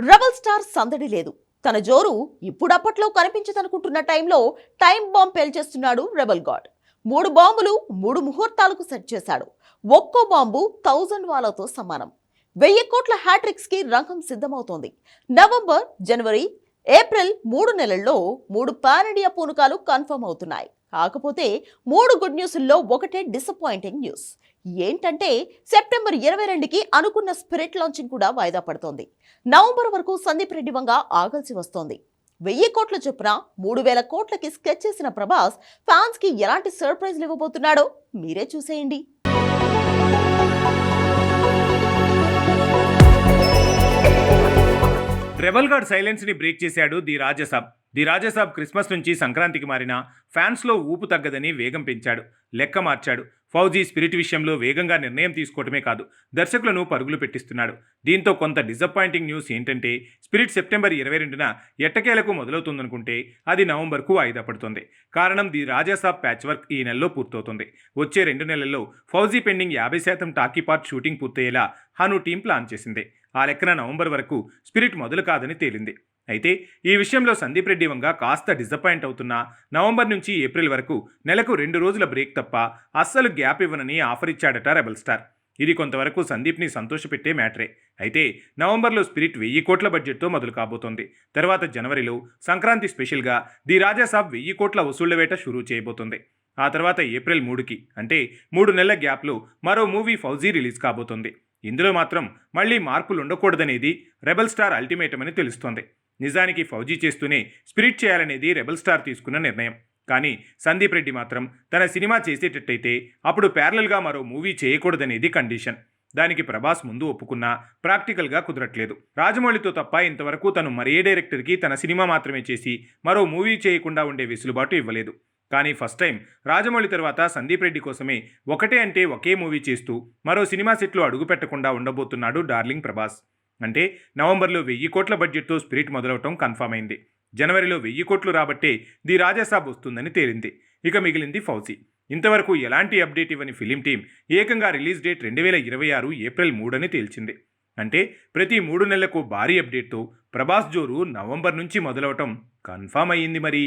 Rebel star సందడి లేదు. తన జోరు ఇప్పుడప్పట్లో కనిపించదనుకుంటున్న టైంలో టైం బాంబ్ పేల్చేస్తున్నాడు రెబల్ గాడ్. మూడు బాంబులు మూడు ముహూర్తాలకు సెట్ చేశాడు. ఒక్కో బాంబు థౌజండ్ వాలాతో సమానం. వెయ్యి కోట్ల హ్యాట్రిక్స్కి రంగం సిద్ధమవుతోంది. నవంబర్ జనవరి ఏప్రిల్ మూడు నెలల్లో మూడు పాన్ ఇండియా పూనకాలు కన్ఫర్మ్ అవుతున్నాయి. కాకపోతే మూడు గుడ్ న్యూస్ల్లో ఒకటే డిసప్పాయింటింగ్ న్యూస్ ఏంటంటే సెప్టెంబర్ ఇరవై రెండుకి అనుకున్న స్పిరిట్ లాంచింగ్ కూడా వాయిదా పడుతోంది. నవంబర్ వరకు సందీప్ రెడ్డి వంగ ఆగాల్సి వస్తోంది. వెయ్యి కోట్ల చొప్పున మూడు వేల కోట్లకి స్కెచ్ చేసిన ప్రభాస్ ఫ్యాన్స్కి ఎలాంటి సర్ప్రైజ్లు ఇవ్వబోతున్నాడో మీరే చూసేయండి. రెబల్ గాడ్ సైలెన్స్ని బ్రేక్ చేశాడు the Rajasaab the Rajasaab Christmas నుంచి సంక్రాంతికి మారిన ఫ్యాన్స్లో ఊపు తగ్గదని వేగం పెంచాడు లెక్క మార్చాడు. ఫౌజీ స్పిరిట్ విషయంలో వేగంగా నిర్ణయం తీసుకోవటమే కాదు దర్శకులను పరుగులు పెట్టిస్తున్నాడు. దీంతో కొంత డిసప్పాయింటింగ్ న్యూస్ ఏంటంటే స్పిరిట్ సెప్టెంబర్ ఇరవై రెండున ఎట్టకేలకు మొదలవుతుందనుకుంటే అది నవంబర్కు వాయిదా పడుతుంది. కారణం ది రాజాసాబ్ ప్యాచ్ వర్క్ ఈ నెలలో పూర్తవుతుంది. వచ్చే రెండు నెలల్లో ఫౌజీ పెండింగ్ యాభై శాతం టాకీ పార్ట్ షూటింగ్ పూర్తయ్యేలా హను టీం ప్లాన్ చేసింది. ఆ లెక్కన నవంబర్ వరకు స్పిరిట్ మొదలు కాదని తేలింది. అయితే ఈ విషయంలో సందీప్ రెడ్డి వంగ కాస్త డిసప్పాయింట్ అవుతున్నా నవంబర్ నుంచి ఏప్రిల్ వరకు నెలకు రెండు రోజుల బ్రేక్ తప్ప అస్సలు గ్యాప్ ఇవ్వనని ఆఫర్ ఇచ్చాడట రెబల్ స్టార్. ఇది కొంతవరకు సందీప్ని సంతోషపెట్టే మ్యాటరే. అయితే నవంబర్లో స్పిరిట్ వెయ్యి కోట్ల బడ్జెట్తో మొదలు కాబోతోంది. తర్వాత జనవరిలో సంక్రాంతి స్పెషల్గా ది రాజాసాబ్ వెయ్యి కోట్ల వసూళ్ళ వేట షురూ చేయబోతోంది. ఆ తర్వాత ఏప్రిల్ మూడుకి అంటే మూడు నెలల గ్యాప్లో మరో మూవీ ఫౌజీ రిలీజ్ కాబోతోంది. ఇందులో మాత్రం మళ్ళీ మార్పులు ఉండకూడదనేది రెబల్ స్టార్ అల్టిమేటం అని తెలుస్తోంది. నిజానికి ఫౌజీ చేస్తూనే స్పిరిట్ చేయాలనేది రెబల్ స్టార్ తీసుకున్న నిర్ణయం. కానీ సందీప్ రెడ్డి మాత్రం తన సినిమా చేసేటట్టయితే అప్పుడు ప్యారలల్గా మరో మూవీ చేయకూడదనేది కండిషన్. దానికి ప్రభాస్ ముందు ఒప్పుకున్నా ప్రాక్టికల్గా కుదరట్లేదు. రాజమౌళితో తప్ప ఇంతవరకు తను మరే డైరెక్టర్కి తన సినిమా మాత్రమే చేసి మరో మూవీ చేయకుండా ఉండే వెసులుబాటు ఇవ్వలేదు. కానీ ఫస్ట్ టైం. రాజమౌళి తర్వాత సందీప్ రెడ్డి కోసమే ఒకటే అంటే ఒకే మూవీ చేస్తూ మరో సినిమా సెట్లో అడుగుపెట్టకుండా ఉండబోతున్నాడు డార్లింగ్ ప్రభాస్. అంటే నవంబర్లో వెయ్యి కోట్ల బడ్జెట్తో స్పిరిట్ మొదలవటం కన్ఫర్మ్ అయింది. జనవరిలో వెయ్యి కోట్లు రాబట్టే ది రాజాసాబ్ వస్తుందని తేలింది. ఇక మిగిలింది ఫౌజీ. ఇంతవరకు ఎలాంటి అప్డేట్ ఇవ్వని ఫిలిం టీం ఏకంగా రిలీజ్ డేట్ రెండు వేల ఇరవై ఆరు ఏప్రిల్ మూడని తేల్చింది. అంటే ప్రతి మూడు నెలలకు భారీ అప్డేట్తో ప్రభాస్ జోరు నవంబర్ నుంచి మొదలవటం కన్ఫర్మ్ అయ్యింది మరి.